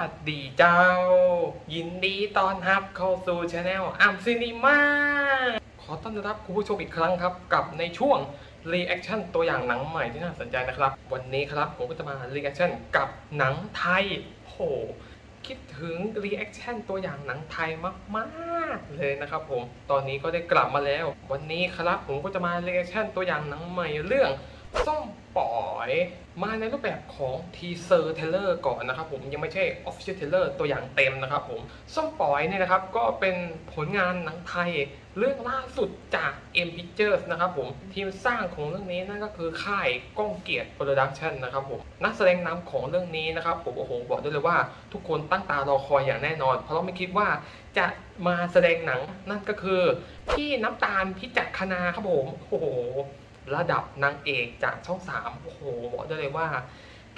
วัสดีเจ้า ยินดีต้อนรับเข้าสู่ช anel อัมซินิมาขอต้อนรับคุณผู้ชมอีกครั้งครับ กับในช่วง reaction ตัวอย่างหนังใหม่ที่น่าสนใจนะครับ วันนี้ครับผมก็จะมา reaction กับหนังไทยโหคิดถึง reaction ตัวอย่างหนังไทยมากๆเลยนะครับผมตอนนี้ก็ได้กลับมาแล้ว วันนี้ครับผมก็จะมา reaction ตัวอย่างหนังใหม่เรื่อง ส้มปล่อยมาในรูปแบบของทีเซอร์เทเลอร์ก่อนนะครับผมยังไม่ใช่ Official t r a i l e r ตัวอย่างเต็มนะครับผมส้มปล่อยเนี่ยนะครับก็เป็นผลงานหนังไทยเรื่องล่าสุดจาก M Pictures นะครับผมทีมสร้างของเรื่องนี้นั่นก็คือค่ายก้องเกียรติโปรดักชันนะครับผมนักแสดงนำของเรื่องนี้นะครับผมโอ้โหบอกได้เลยว่าทุกคนตั้งตารอคอยอย่างแน่นอน เพราะเราไม่คิดว่าจะมาแสดงหนังนั่นก็คือพี่น้ำตาลพิจักคณาครับผมโอ้โห ระดับนางเอกจากช่องสามโอ้โหบอกได้เลยว่า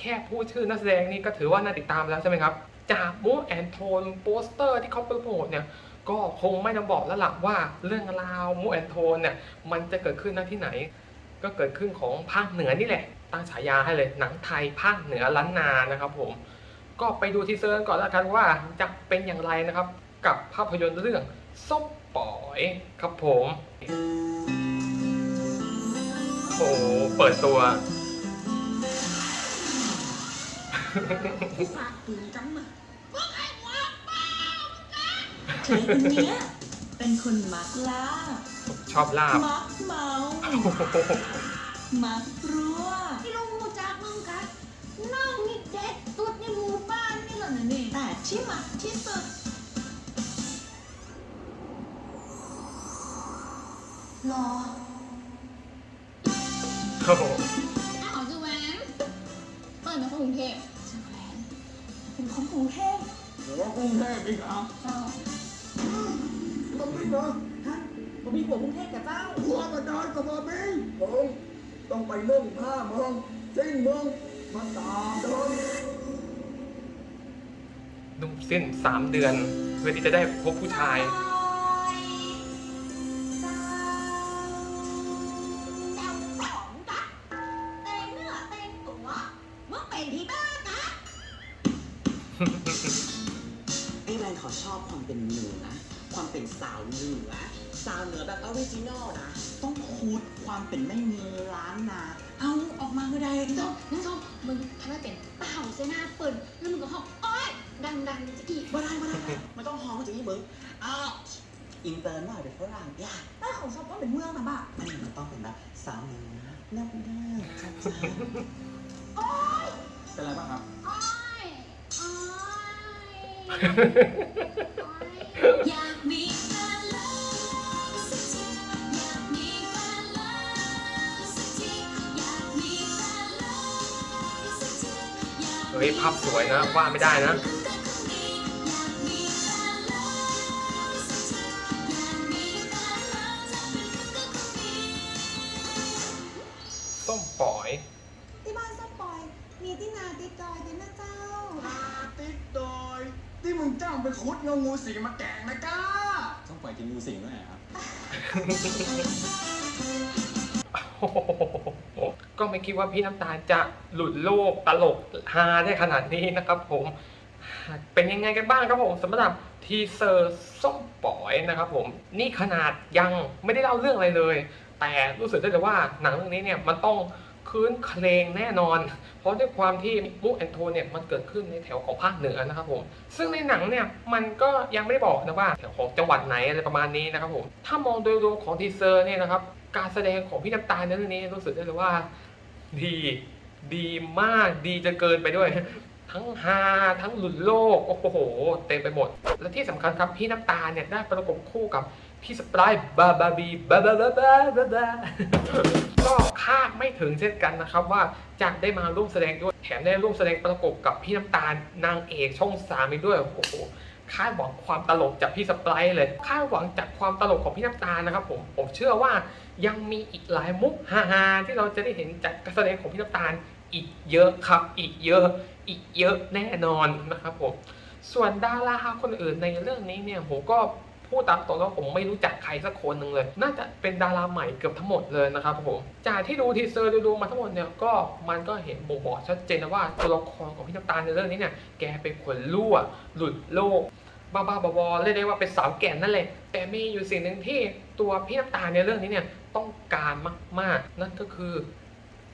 แค่พูดชื่อนักแสดงนี่ก็ถือว่าน่าติดตามแล้วใช่ไหมครับ จากมูแอนโทนโปสเตอร์ที่เขาโปรโมทเนี่ยก็คงไม่นำบอกแล้วล่ะว่าเรื่องราวมูแอนโทนเนี่ยมันจะเกิดขึ้นณที่ไหน ก็เกิดขึ้นของภาคเหนือนี่แหละ ตั้งฉายาให้เลยหนังไทยภาคเหนือล้านนานะครับผมก็ไปดูทีเซอร์ก่อนแล้วกันว่าจะเป็นอย่างไรนะครับ กับภาพยนตร์เรื่องส้มปอยครับผม โอ้โหเปิดตัว ปากปืนจังมาเธอคนเนี้ยเป็นคนมักล่า ชอบลาบมักเมา มักรั่วที่ลุงมูจากมึงกันน้องนี่เด็ดตุดในหมู่บ้านนี่เหรอนะนี่แต่ที่มักที่สุดรอ โอ้โหอ้าวจูแหวนเปิดมาคนกรุงเทพจะแหวนเป็นคนกรุงเทพหัวกรุงเทพอีกอะเจ้าต้องมีเนาะฮะผมมีผัวกรุงเทพกับเจ้าหัวกระดานกับมาบิงมึงต้องไปนึ่งผ้ามึงสิ้นมึงมาตามเดินนุ่มสิ้นสามเดือน เพื่อที่จะได้พบผู้ชาย มึงเป็นที่บ้านกะไอ้แวนเขาชอบความเป็นเหนือความเป็นสาวเหนือสาวเหนือแบบออริจินอลนะ ต้องคูดความเป็นไม่มีร้านนา เอาออกมาก็ได้น้องน้องส้มมึงทำให้เป็นเต่าเสนาเปิดแล้วมึงก็หอกอ้อยดังๆจะอีกไม่ได้ไม่ได้ไม่ได้ไม่ต้องฮ้องจะยี่มึงอ้าวอินเตอร์หน่อยเป็นฝรั่งย่าแต่ของชอบก็เป็นเมืองนะบ้าอันนี้มันต้องเป็นแบบสาวเหนือเลิกเลิกชัด เป็นไรบ้างครับอ้อยอ้อยอ้อยอยากมีแฟนแล้วสักทีอยากมีแฟนแล้วสักทีอยากมีแฟนแล้วสักที เฮ้ยภาพสวยนะว่าไม่ได้นะ มึงจ้างไปขุดเงางูสิงมาแกงนะก้า ต้องปล่อยกินงูสิงด้วยครับ โอ้โหก็ไม่คิดว่าพี่น้ำตาลจะหลุดโลกตลกฮาได้ขนาดนี้นะครับผม เป็นยังไงกันบ้างครับผมสำหรับทีเซอร์ส้มปล่อยนะครับผมนี่ขนาดยังไม่ได้เล่าเรื่องอะไรเลย แต่รู้สึกได้เลยว่าหนังเรื่องนี้เนี่ยมันต้อง คืนเคลงแน่นอน เพราะด้วยความที่มูแอนโทเนี่ยมันเกิดขึ้นในแถวของภาคเหนือนะครับผม ซึ่งในหนังเนี่ยมันก็ยังไม่ได้บอกนะว่าแถวของจังหวัดไหนอะไรประมาณนี้นะครับผม ถ้ามองโดยรวมของทีเซอร์เนี่ยนะครับ การแสดงของพี่น้ำตาลในเรื่องนี้รู้สึกได้เลยว่าดีดีมากดีจนเกินไปด้วย ทั้งฮาทั้งหลุดโลก โอ้โห เต็มไปหมด และที่สำคัญครับพี่น้ำตาลเนี่ยได้ประกบคู่กับพี่สปรายบาบาบีบาบาบาบาบาบาก็ คาดไม่ถึงเช่นกันนะครับว่าจะได้มาร่วมแสดงด้วยแถมได้ร่วมแสดงประกบกับพี่น้ำตาลนางเอกช่องสามอีกด้วยโอ้โหคาดหวังความตลกจากพี่สปรายเลยคาดหวังจากความตลกของพี่น้ำตาลนะครับผมผมเชื่อว่ายังมีอีกหลายมุกฮาๆที่เราจะได้เห็นจากการแสดงของพี่น้ำตาลอีกเยอะครับ อีกเยอะอีกเยอะแน่นอนนะครับผมส่วนดาราคนอื่นในเรื่องนี้เนี่ยผมก็ พูดตามตรงแล้วผมไม่รู้จักใครสักคนหนึ่งเลย น่าจะเป็นดาราใหม่เกือบทั้งหมดเลยนะครับผมจากที่ดูทีเซอร์ดูๆมาทั้งหมดเนี่ยก็มันก็เห็นบ่งบอกชัดเจนนะว่าตัวละครของพี่น้ำตาลในเรื่องนี้เนี่ยแกเป็นคนรั่วหลุดโลกบ้าๆบอๆเรียกได้ว่าเป็นสาวแก่นนั่นแหละแต่มีอยู่สิ่งหนึ่งที่ตัวพี่น้ำตาลในเรื่องนี้เนี่ยต้องการมากๆ นั่นก็คือ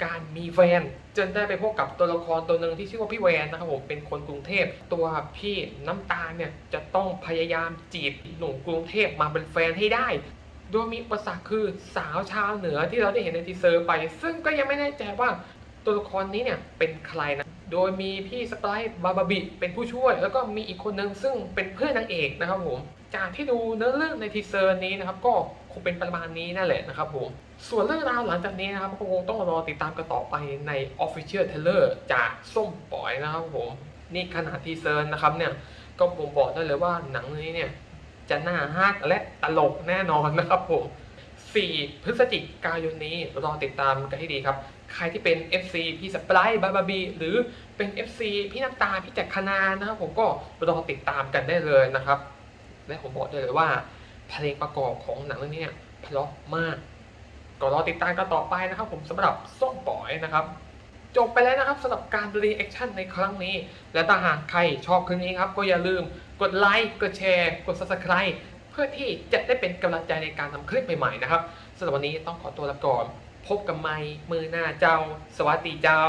การมีแฟนจนได้ไปพบกับตัวละครตัวหนึ่งที่ชื่อว่าพี่แวนนะครับผมเป็นคนกรุงเทพ ตัวพี่น้ำตาลเนี่ยจะต้องพยายามจีบหนุ่มกรุงเทพมาเป็นแฟนให้ได้ โดยมีอุปสรรคคือสาวชาวเหนือที่เราได้เห็นในทีเซอร์ไป ซึ่งก็ยังไม่แน่ใจว่าตัวละครนี้เนี่ยเป็นใครนะโดยมีพี่สไปร์บาบาบิเป็นผู้ช่วย แล้วก็มีอีกคนนึงซึ่งเป็นเพื่อนนางเอกนะครับผมจากที่ดูเนื้อเรื่องในทีเซอร์นี้นะครับก็ งเป็นประมาณนี้นั่นแหละนะครับผมส่วนเรื่องราวหลังจากนี้นะครับก็คงต้องรอติดตามกันต่อไปใน Official Trailer จากส้มปล่อยนะครับผมนี่ขนาดทีเซอร์นะครับเนี่ยก็ผมบอกได้เลยว่าหนังนี้เนี่ยจะน่าฮักและตลกแน่นอนนะครับผม 4 พฤศจิกายนนี้รอติดตามกันให้ดีครับ ใครที่เป็น FC พี่สปายบาบาบี หรือเป็น FC พี่น้ำตา พี่แจกคณานะครับผมก็รอติดตามกันได้เลยนะครับ และผมบอกได้เลยว่า เพลงประกอบของหนังเรื่องนี้เนี่ยเพราะมาก ก็รอติดตามกันต่อไปนะครับ ผมสำหรับส้มปล่อยนะครับ จบไปแล้วนะครับสำหรับการรีแอคชั่นในครั้งนี้ และถ้าหากใครชอบคลิปนี้ครับ ก็อย่าลืมกดไลค์กดแชร์ กด subscribe เพื่อที่จะได้เป็นกำลังใจในการทำคลิปใหม่ๆนะครับสำหรับวันนี้ต้องขอตัวลาก่อน พบกันใหม่มือหน้าเจ้า สวัสดีเจ้า